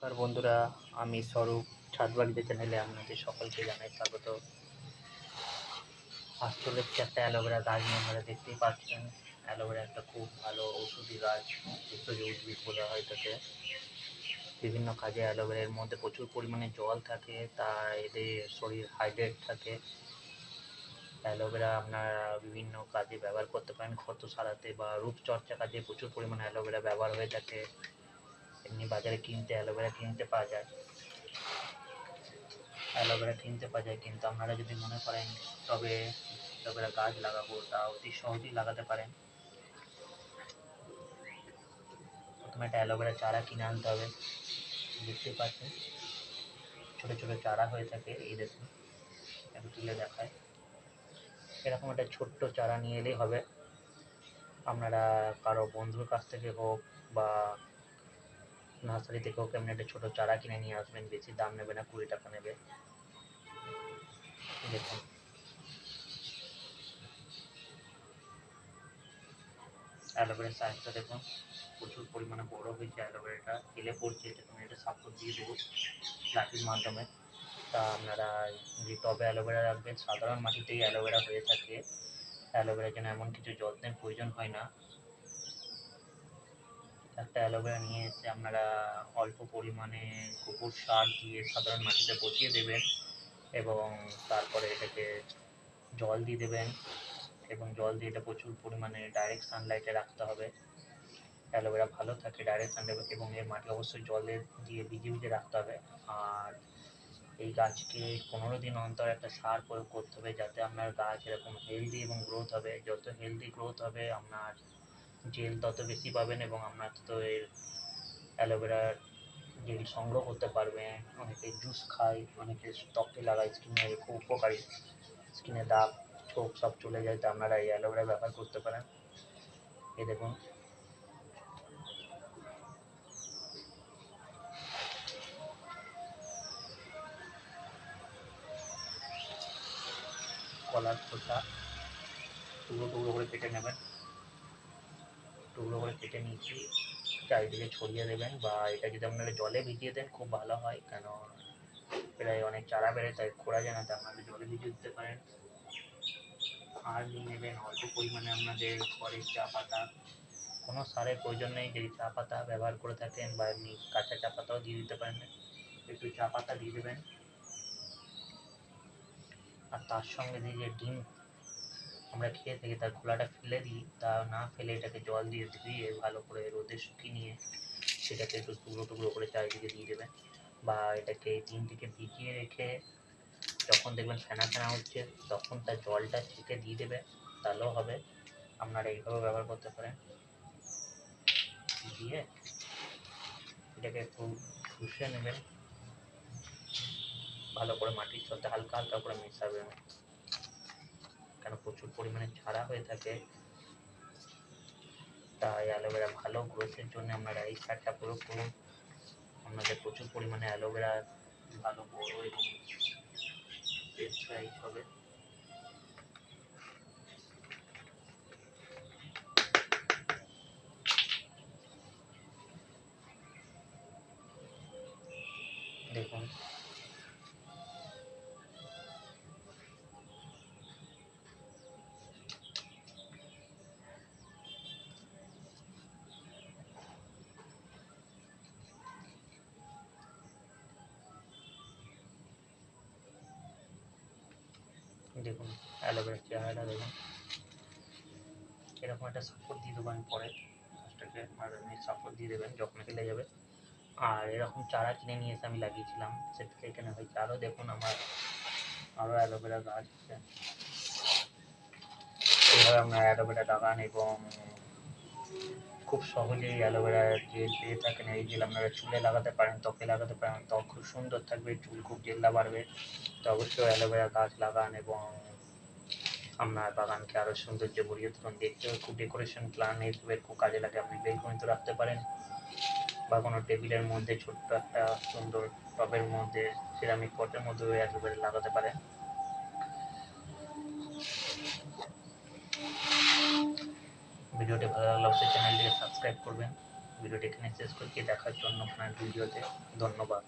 নমস্কার বন্ধুরা, আমি স্বরূপ ছাদবাড়িতে চ্যানেলে আপনাদের সকলকে জানাই স্বাগত। আজ চলে একটা অ্যালোভেরা গাছ নিয়ে আপনারা দেখতেই পাচ্ছেন। অ্যালোভেরা একটা খুব ভালো ঔষধি গাছ ভেষজ উদ্ভিদ বলা হয় তাকে বিভিন্ন কাজে অ্যালোভেরার মধ্যে প্রচুর পরিমাণে জল থাকে, তা এদের শরীর হাইড্রেট থাকে। অ্যালোভেরা আপনারা বিভিন্ন কাজে ব্যবহার করতে পারেন, ক্ষত সারাতে বা রূপচর্চা কাজে প্রচুর পরিমাণে অ্যালোভেরা ব্যবহার হয়ে থাকে। এমনি বাজারে কিনতে, অ্যালোভেরা কিনতে পাওয়া যায়। অ্যালোভেরা কিনতে পাওয়া যায়, কিন্তু আপনারা যদি মনে করেন তবে অ্যালোভেরা গাছ লাগাবো, তা অতি সহজেই লাগাতে পারেন। প্রথমে একটা অ্যালোভেরা চারা কিনে আনতে হবে। দেখতেই পাচ্ছেন, ছোটো ছোটো চারা হয়ে থাকে, এই দেখুন, একটু তুলে দেখায়। এরকম একটা ছোট্ট চারা নিয়ে এলেই হবে। আপনারা কারও বন্ধুর কাছ থেকে হোক বা নার্সারি থেকেও কেমন একটা ছোটো চারা কিনে নিয়ে আসবেন, বেশি দাম নেবে না, কুড়ি টাকা নেবে। দেখুন। সাইজটা দেখুন, প্রচুর পরিমাণে বড় হয়েছে অ্যালোভেরাটা। হেলে পড়ছে দেখুন এটা সাপোর্ট দিয়ে দেবো লাঠির মাধ্যমে। তা আপনারা যে টবে অ্যালোভেরা রাখবেন, সাধারণ মাটিতেই অ্যালোভেরা হয়ে থাকে। অ্যালোভেরার জন্য এমন কিছু যত্নের প্রয়োজন হয় না। একটা অ্যালোভেরা নিয়ে এসে আপনারা অল্প পরিমাণে গোবর সার দিয়ে সাধারণ মাটিতে বসিয়ে দেবেন এবং তারপরে এটাকে জল দিয়ে দেবেন এবং জল দিয়ে এটা প্রচুর পরিমাণে ডাইরেক্ট সানলাইটে রাখতে হবে। অ্যালোভেরা ভালো থাকে ডাইরেক্ট সানলাইট এবং এর মাটি অবশ্যই জলে দিয়ে ভিজিয়ে ভিজিয়ে রাখতে হবে। আর এই গাছকে পনেরো দিন অন্তর একটা সার প্রয়োগ করতে হবে যাতে আপনার গাছ এরকম হেলদি এবং গ্রোথ হবে। যত হেলদি গ্রোথ হবে, আপনার জেল তত বেশি পাবেন এবং আপনার তো এর অ্যালোভেরার জেল সংগ্রহ করতে পারবেন। অনেকে জুস খায়, অনেকে ত্বকে লাগায় স্কিনে খুব উপকারী। স্কিনে দাগ, ছোপ সব চলে যায়, তো আপনারা এই অ্যালোভেরা ব্যবহার করতে পারেন। এই দেখুন। কলার খোসা টুকরো টুকরো করে কেটে নেবেন। টুকরো করে কেটে নিয়েছি। চারিদিকে ছড়িয়ে দেবেন বা এটা যদি আপনারা জলে ভিজিয়ে দেন খুব ভালো হয়, কেন প্রায় অনেক চারা বেড়ে তাই খোঁড়া যায় না তাই আপনারা জলে ভিজিয়ে দিতে পারেন। আর নিয়ে নেবেন, অল্প পরিমাণে আপনাদের ঘরের চা পাতা। কোনো সারের প্রয়োজন নেই, যদি চা পাতা ব্যবহার করে থাকেন বা এমনি কাঁচা চা পাতাও দিয়ে দিতে পারেন। একটু চা পাতা দিয়ে দেবেন। আর তার সঙ্গে দিয়ে ডিম আমরা খেয়ে থাকি তার খোলাটা ফেলে দিই। তা না ফেলে এটাকে জল দিয়ে ধুয়ে ভালো করে রোদে শুকিয়ে নিয়ে সেটাকে একটু টুকরো টুকরো করে চারিদিকে দিয়ে দেবেন বা এটাকে ডিমটিকে ভিজিয়ে রেখে যখন দেখবেন ফেনা ফেনা হচ্ছে, তখন তার জলটা ছেঁকে দিয়ে দেবে। তাহলেও হবে। আপনারা এইভাবে ব্যবহার করতে পারেন। দিয়ে এটাকে একটু শুষে নেবেন। ভালো করে মাটির সাথে হালকা হালকা করে মেশাবেন। পরিমাণে ছাড়া হয়ে থাকে। তাই অ্যালোভেরা ভালো গ্রোথের জন্য আমরা এই সারটা প্রয়োগ করুন আপনাদের প্রচুর পরিমাণে অ্যালোভেরা ভালো বড় এবং হবে। দেখুন, অ্যালোভেরা চেহারাটা দেখুন। এরকম একটা সাপোর্ট দিয়ে দেবো আমি পরে। গাছটাকে এমনি সাপোর্ট দিয়ে দেবেন যখন ফেলে যাবে। আর এরকম চারা কিনে নিয়ে এসে আমি লাগিয়েছিলাম সেটা থেকে এখানে হয়েছে। আরও দেখুন আমার আরও অ্যালোভেরা গাছ আছে। এইভাবে আপনার অ্যালোভেরা লাগান এবং খুব সহজেই অ্যালোভেরা জেল পেয়ে থাকেন এই জেল আপনারা চুলে লাগাতে পারেন, ত্বকে লাগাতে পারেন, ত্বক খুব সুন্দর থাকবে, চুল খুব জেল্লা বাড়বে। তো অবশ্যই অ্যালোভেরা গাছ লাগান এবং আপনার বাগানকে আরও সৌন্দর্য ভরিয়ে তুলুন। দেখতেও খুব ডেকোরেশন প্ল্যান হিসেবে খুব কাজে লাগে। আপনি বেলকনিতে রাখতে পারেন বা কোনো টেবিলের মধ্যে ছোট্ট একটা সুন্দর টবের মধ্যে সিরামিক পটের মধ্যে অ্যালোভেরা লাগাতে পারেন। ভিডিওটি ভালো লাগলে অবশ্যই চ্যানেলটিকে সাবস্ক্রাইব করবেন। ভিডিওটি এখানে শেষ করছি। দেখার জন্য আপনার ভিডিওতে ধন্যবাদ।